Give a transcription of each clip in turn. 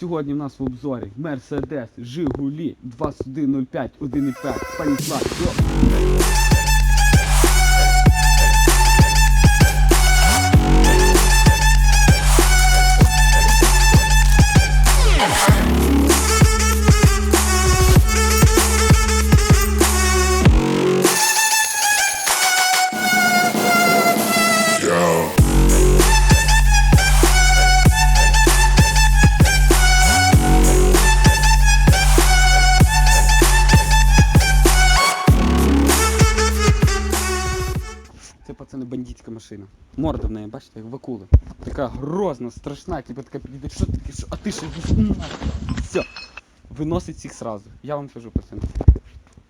Сьогодні в нас в обзорі Мерседес, Жигулі, 2105, 1.5, Станіслав. Машина. Морда в неї, бачите, як в акули. Така грозна, страшна, типу така підійде, що таке, що, а ти що Все. Виносить всіх сразу. Я вам кажу, пацани.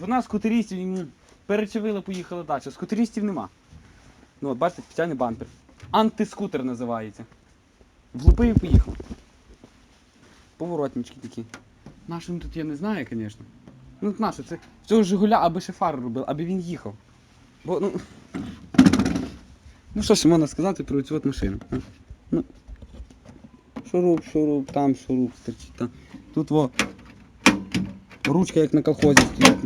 Вона скутеристів йому перечевила, поїхала далі. Скутеристів нема. Ну, от бачите, спеціальний бампер. Антискутер називається. Влупив і поїхав. Поворотнички такі. Нашим тут я не знаю, звісно. Ну, наше, це цього Жигуля, аби ще фару робив, аби він їхав. Бо, ну. Ну що ж можна сказати про цю от машину? а? Ну, шуруп, шуруп, там шуруп стерчить, там. Тут во ручка як на колхозі стоїть.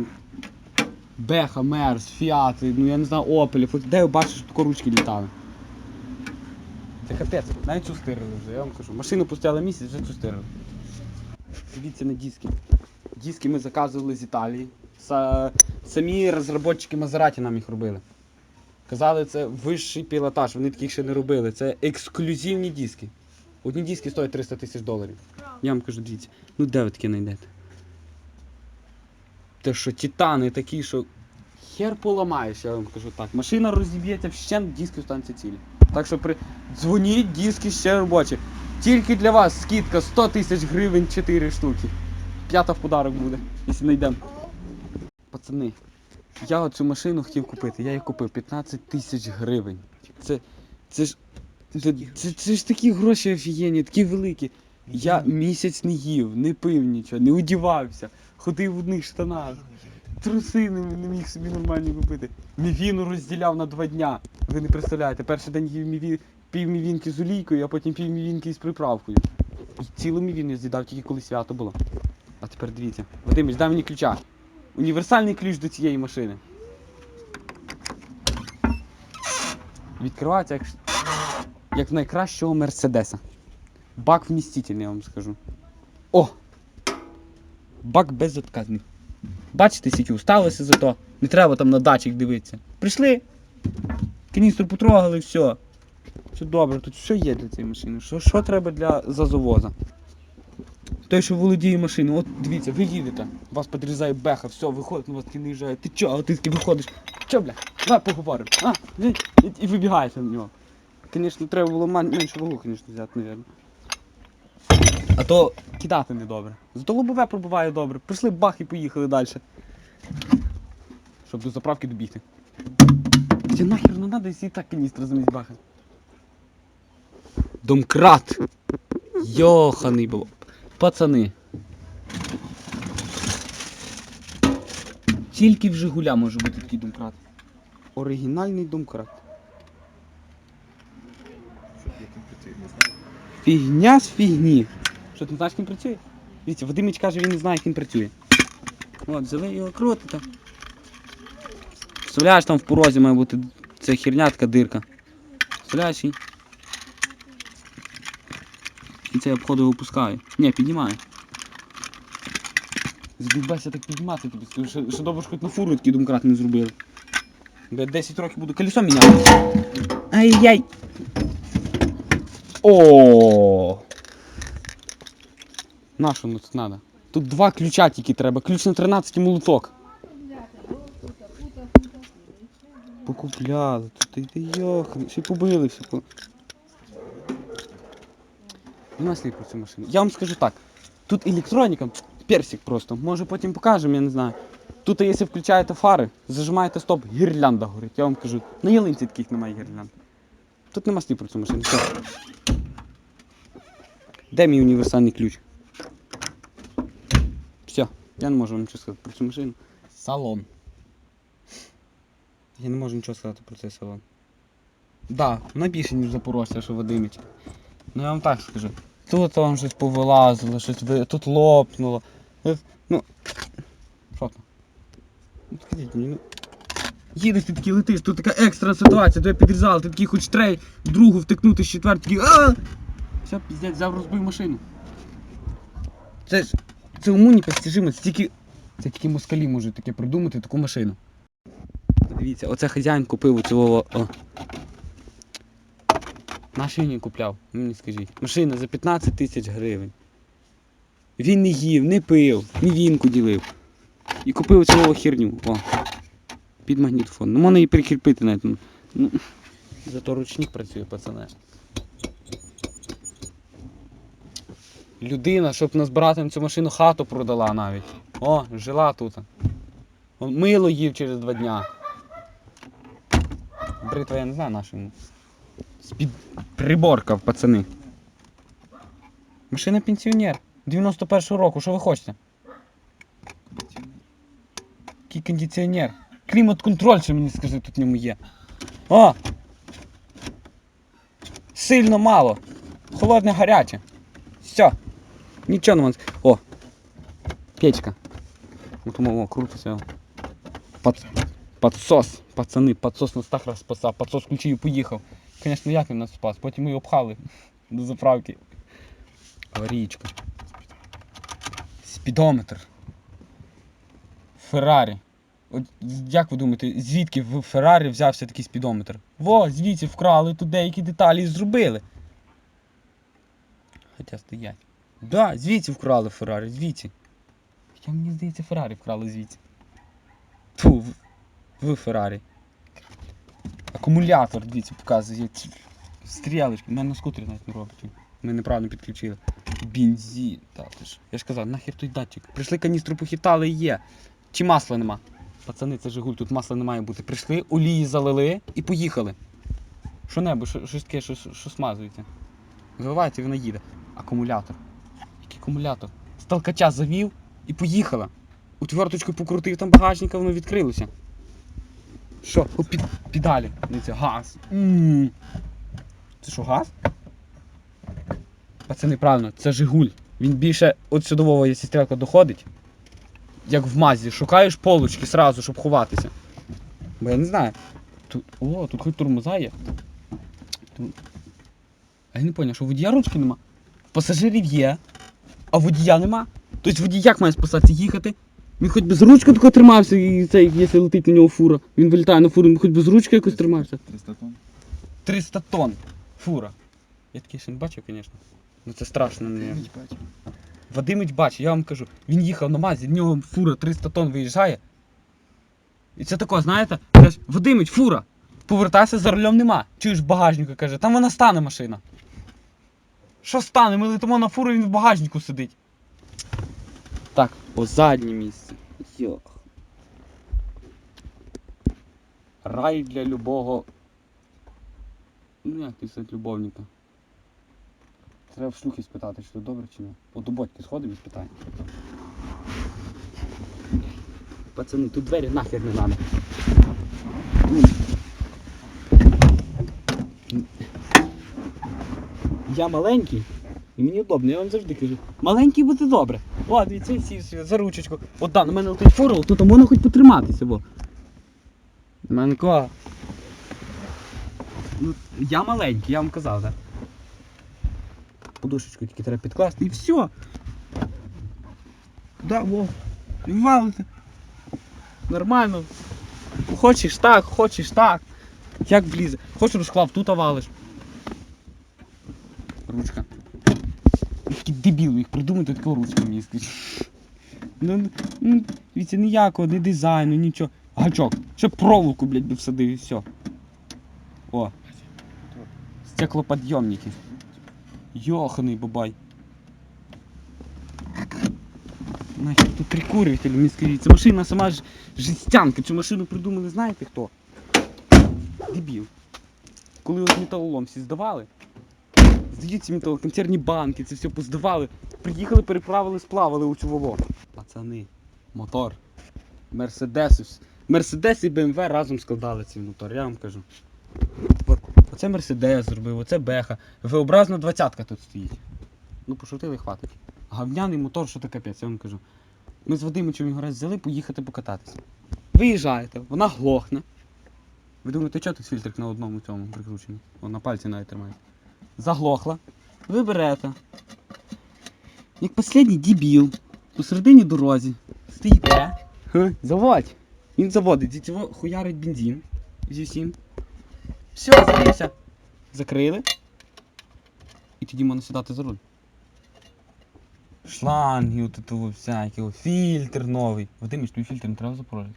Беха, Мерс, Фіат, ну я не знаю, Опелів. Де ви бачите, що тако ручки літали? Це капець, навіть цю стирили вже, я вам кажу. Машину пустяли місяць, вже цю стирили. Дивіться на диски. Диски ми заказували з Італії. Са- Самі розробники Мазераті нам їх робили. Казали, це вищий пілотаж, вони таких ще не робили. Це ексклюзивні диски. Одні диски стоять 300 тисяч доларів. Я вам кажу, дивіться, ну де ви таке знайдете? Те, що титани такі, що хер поламаєш, я вам кажу так. Машина розіб'ється вщент, диски станці цілі. Так що при... дзвоніть, диски ще робочі. Тільки для вас скидка 100 тисяч гривень 4 штуки. П'ята в подарок буде, якщо знайдемо. Пацани, я оцю машину хотів купити, я її купив 15 тисяч гривень. Це. Це ж. Це, це, це ж такі гроші офігенні, такі великі. Я місяць не їв, не пив нічого, не одівався, ходив в одних штанах. Труси не, не міг собі нормально купити. Мівіну розділяв на два дня. Ви не представляєте, перший день їв міві, пів мівінки з олійкою, а потім пів мівінки з приправкою. І цілу мівіну я з'їдав тільки коли свято було. А тепер дивіться. Вадимич, дай мені ключа. Універсальний ключ до цієї машини. Відкривається як, як найкращого Мерседеса. Бак вмістительний, я вам скажу. О! Бак безотказний. Бачите, скільки усталося за то. Не треба там на датчик дивитися. Прийшли, каністру потрогали, все. Все добре, тут все є для цієї машини. Що, що треба для зазовоза? Той, що володіє машиною, от дивіться, ви їдете, вас підрізає беха, все, виходить, на вас такий наїжджає. Ти чо, а ти таки виходиш? Чо, бля, давай поговоримо. А, і, і, вибігаєте на нього. Звісно, треба було менше вагу, звісно, взяти, мабуть. А то кидати не добре. Зато лобове пробуває добре. Прийшли бах і поїхали далі. Щоб до заправки добігти. Це нахер не треба, якщо і так каністра замість баха. Домкрат! Йоханий було. Пацани. Тільки в Жигуля може бути такий домкрат. Оригінальний домкрат. Фігня з фігні. Що ти не знаєш, ким працює? Дивіться, Вадимич каже, він не знає, ким працює. От, взяли його крутите. Вставляєш там в порозі має бути ця херня, така дирка. Вставляєш і. І цей обходу випускає. Ні, піднімає. Задовбайся так піднімати тобі. скажу, Що, що добре, що хоч на фуру такий домкрат не зробили. Бля, 10 років буду колесо міняти. Ай-яй! О! На що ну тут треба? Тут два ключа тільки треба. Ключ на 13 і молоток. Покупляли. Тут ти йоханий. Ще й побили все. по- Нема слів про цю машину. Я вам скажу так. Тут електроніка, персик просто. Може потім покажемо, я не знаю. Тут, якщо включаєте фари, зажимаєте стоп, гірлянда горить. Я вам кажу, на ялинці таких немає гірлянд. Тут нема слів про цю машину. Все. Де мій універсальний ключ? Все, я не можу вам нічого сказати про цю машину. Салон. Я не можу нічого сказати про цей салон. Да, вона більше, ніж Запорожця, що Вадимич. Ну я вам так скажу. Тут вам щось повилазило, щось ви... тут лопнуло. Ну. Що там? Ну скажіть мені, ну. Їдеш ти такий летиш, тут така екстрена ситуація, тебе підрізали, ти такий хоч трей, другу втикнути з четвертий, а Все, піздець, взяв розбив машину. Це ж. Це уму непостижимо, це тільки. Це тільки москалі можуть таке придумати, таку машину. Дивіться, оце хазяїн купив у цього. О. Її купляв? Мені скажіть. Машина за 15 тисяч гривень. Він не їв, не пив, не вінку ділив. І купив цього херню. О. Під магнітофон. Ну можна її прикріпити навіть. ну, Ну, зато ручник працює, пацане. Людина, щоб назбирати на цю машину хату продала навіть. О, жила тут. Мило їв через два дня. Бритва я не знаю нашому. З-під приборкав, пацани. Машина пенсіонер. 91-го року, що ви хочете? Який кондиціонер? Клімат-контроль, що мені скажи, тут в ньому є. О! Сильно мало. Холодне гаряче. Все. Нічого не можна. О! Печка. Ну тому о, круто все. Пад... Подсос. Пацани, подсос нас так розпасав. Подсос включив і поїхав. Звісно, як він нас спас. Потім ми його пхали до заправки. Аварійка. Спідометр. Феррарі. От як ви думаєте, звідки в Феррарі взявся такий спідометр? Во, звідси вкрали тут деякі деталі зробили. Хоча стоять. Да, звідси вкрали Феррарі, звідси. Хоча мені здається, Феррарі вкрали звідси. Ту, в, в Феррарі. Акумулятор, дивіться, показує. Стрілочки. У мене на скутері навіть не робить. Ми неправильно підключили. Бензин. Ж. Я ж казав, нахер той датчик. Прийшли каністру похитали і є. Чи масла нема? Пацани, це Жигуль, тут масла не має бути. Прийшли, олії залили і поїхали. Що небо, що, щось таке, що, що смазується. Виливається вона їде. Акумулятор. Який акумулятор? З толкача завів і поїхала. Утверточку покрутив там багажника, воно відкрилося. Що? О, під, педалі. Дивіться, газ. м Це що, газ? Пацани, правильно, це Жигуль. Він більше от сюдового, якщо стрілка доходить, як в мазі, шукаєш полочки сразу, щоб ховатися. Бо я не знаю. Тут, о, тут хоч тормоза є. Тут... А я не зрозумів, що водія ручки нема. Пасажирів є, а водія нема. Тобто водій як має спасатися їхати? Він хоч без ручки тако тримався, і цей, якщо летить на нього фура. Він вилітає на фуру, він хоч без ручки якось тримався. 300 тонн. 300 тонн. Фура. Я такий ще не бачив, звісно. Ну це страшно. Бачив. Вадимич бачить, я вам кажу, він їхав на мазі, в нього фура 300 тонн виїжджає. І це тако, знаєте, кажеш, Вадимич, фура, повертайся, за рулем нема. Чуєш в багажнику, каже, там вона стане машина. Що стане? Ми летимо на фуру, він в багажнику сидить. Так, о заднє місце. Йох. Рай для любого. Ну як ти любовника. Треба в шлюхи спитати, чи то добре чи ні. От до батьки сходимо і спитаємо. Пацани, тут двері нахер не надо. Я маленький, і мені удобно, я вам завжди кажу. Маленький буде добре. О, дивіться, сів за ручечку. От да, на мене летить фурл, тут можна хоч потриматися, бо. Манко. Ну, я маленький, я вам казав, так? Подушечку тільки треба підкласти і все. Да, во. І валите. Нормально. Хочеш так, хочеш так. Як влізе. Хочеш розклав, тут валиш. Ручка. Такий дебіл їх придумати таку ручку мені скажіть. Ну, ну, дивіться, ніякого, не дизайну, нічого. Гачок. Ще проволоку, блядь, би всадив і все. О. Стеклоподйомники. Йоханий бабай. Нахер тут прикурюватель, мені скажіть. Це машина сама ж жестянка. Цю машину придумали, знаєте хто? Дебіл. Коли от металолом всі здавали, здаються металоконцерні банки, це все поздавали. Приїхали, переправили, сплавили у цю Пацани, мотор. Мерседес. Мерседес і БМВ разом складали цей мотор, я вам кажу. Оце Мерседес зробив, оце Беха. V-образна двадцятка тут стоїть. Ну, пошутили, хватить. Гавняний мотор, що то капець, я вам кажу. Ми з Вадимичем його раз взяли поїхати покататися. Виїжджаєте, вона глохне. Ви думаєте, чого тут фільтр на одному цьому прикручений? О, на пальці навіть тримає. Заглохла. Ви берете. Як останній дебіл. Посередині дорозі. Стоїте. Ха, Заводь. Він заводить, цього хуярить бензин. Зі всім. Все, завівся. Закрили. І тоді можна сідати за руль. Шланги, от всякого, фільтр новий. Вадимич, твій фільтр не треба запорожити.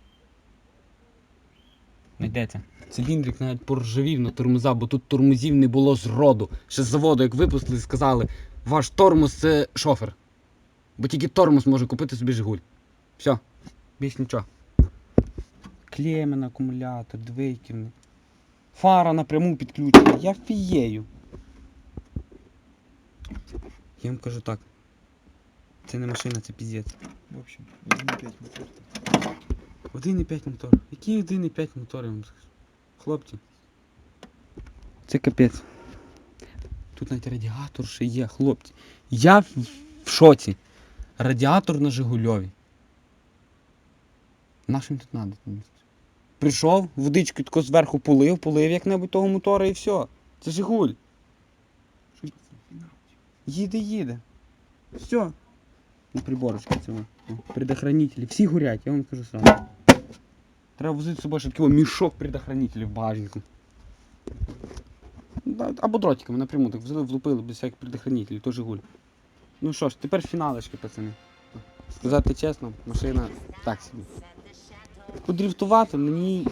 Найдеться. Циліндрик навіть поржавів на тормоза, бо тут тормозів не було зроду. Ще з заводу, як випустили, сказали, ваш тормоз це шофер. Бо тільки тормоз може купити собі Жигуль. Все, більш нічого. Клемен, акумулятор, двійківний. Фара напряму підключена. Я фією. Я вам кажу так. Це не машина, це піздець. В общем, 1,5 мотор. 1,5 мотор. Який 1,5 мотор, я вам скажу? Хлопці. Це капець. Тут навіть радіатор ще є, хлопці. Я в, шоці. Радіатор на Жигульові. Нашим тут надо. Прийшов, водичку тако зверху полив, полив як-небудь того мотора і все. Це Жигуль. Їде, їде. Все. На приборочку цього. Предохранителі. Всі горять, я вам кажу сразу. Треба возити з собою такий мішок предохранителів в багажнику. Або дротиками напряму, так взяли, влупили без всяких предохранителів, то Жигуль. Ну що ж, тепер фіналочки, пацани. Сказати чесно, машина так собі. Подрифтувати мені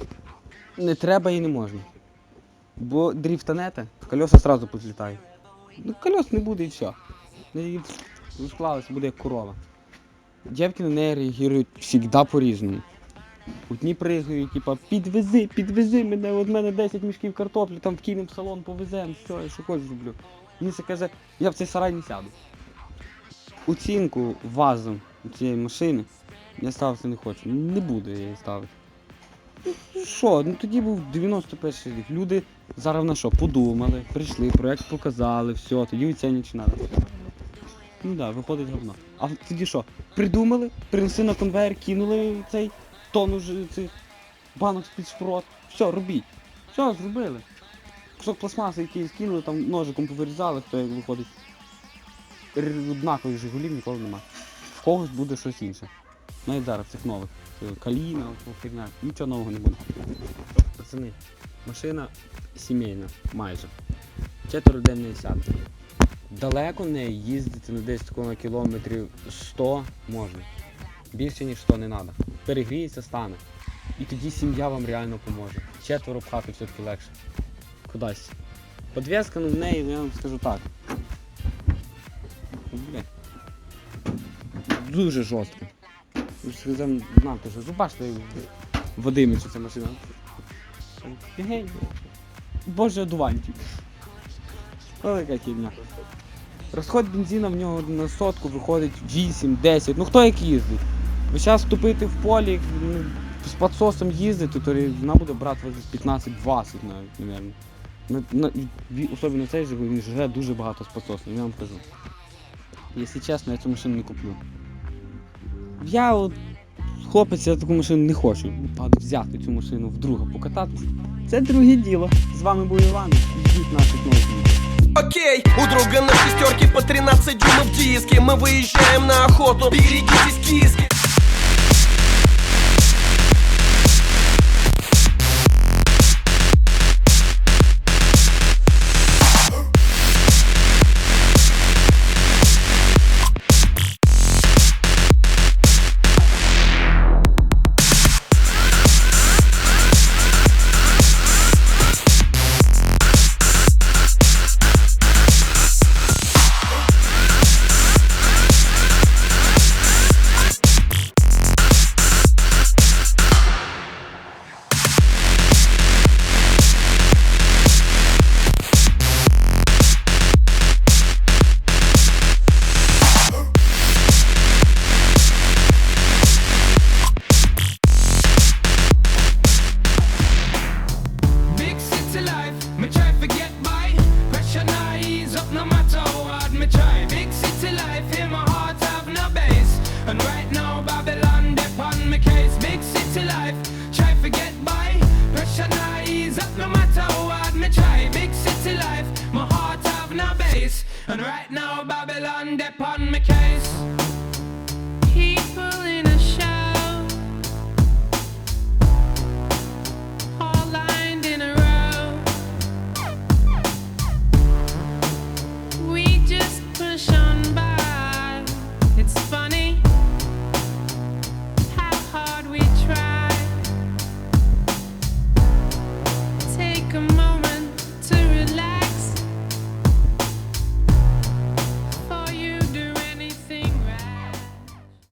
не треба і не можна. Бо дрифтанете, колеса одразу позлітають. Ну, колес не буде і все. І склалося, буде як корова. Дівки на неї реагують завжди по-різному. Одні пригають, типа, підвези, підвези мене, от мене 10 мішків картоплі, там в салон, повеземо, все, я що хочеш зроблю. Мені це каже, я в цей сарай не сяду. Оцінку вазом цієї машини я ставити не хочу. Не буду я її ставити. Що, ну тоді був 91 рік. Люди зараз на що, подумали, прийшли, проект показали, все, тоді оцінюють треба. Ну так, да, виходить говно. А тоді що? Придумали, принесли на конвейер, кинули цей тонну цих банок з-під шпрот. Все, робіть. Все, зробили. Кусок пластмаси, який скинули, там ножиком повирізали, хто як виходить. Однакових жигулів ніколи нема. В когось буде щось інше. Навіть зараз цих нових. Каліна, от. Нічого нового не буде. Пацани, машина сімейна, майже. Четверо людей в. Далеко в неї їздити на десь такого кілометрів 100 можна. Більше ніж 100 не треба. Перегріється, стане. І тоді сім'я вам реально поможе. Четверо пхати все-таки легше. Кудись. Подвеска ну, в неї, я вам скажу так. Бля. Дуже жорстко. Знати, що зубачте Вадимичу ця машина. Боже одуванчик. Велика хідня. Розход бензина в нього на сотку виходить 8-10. Ну хто як їздить? Ви зараз вступити в полі, ну, з підсосом їздити, то вона буде брати 15-20 навіть, мабуть. На, особливо цей же він жре дуже багато з підсосом, я вам кажу. Якщо чесно, я цю машину не куплю. Я от хлопець, я таку машину не хочу. А взяти цю машину вдруге покататися. Це друге діло. З вами був Іван. Ждіть наших нових. Окей, у друга на шестерке по 13 дюймов диски Мы выезжаем на охоту, берегитесь киски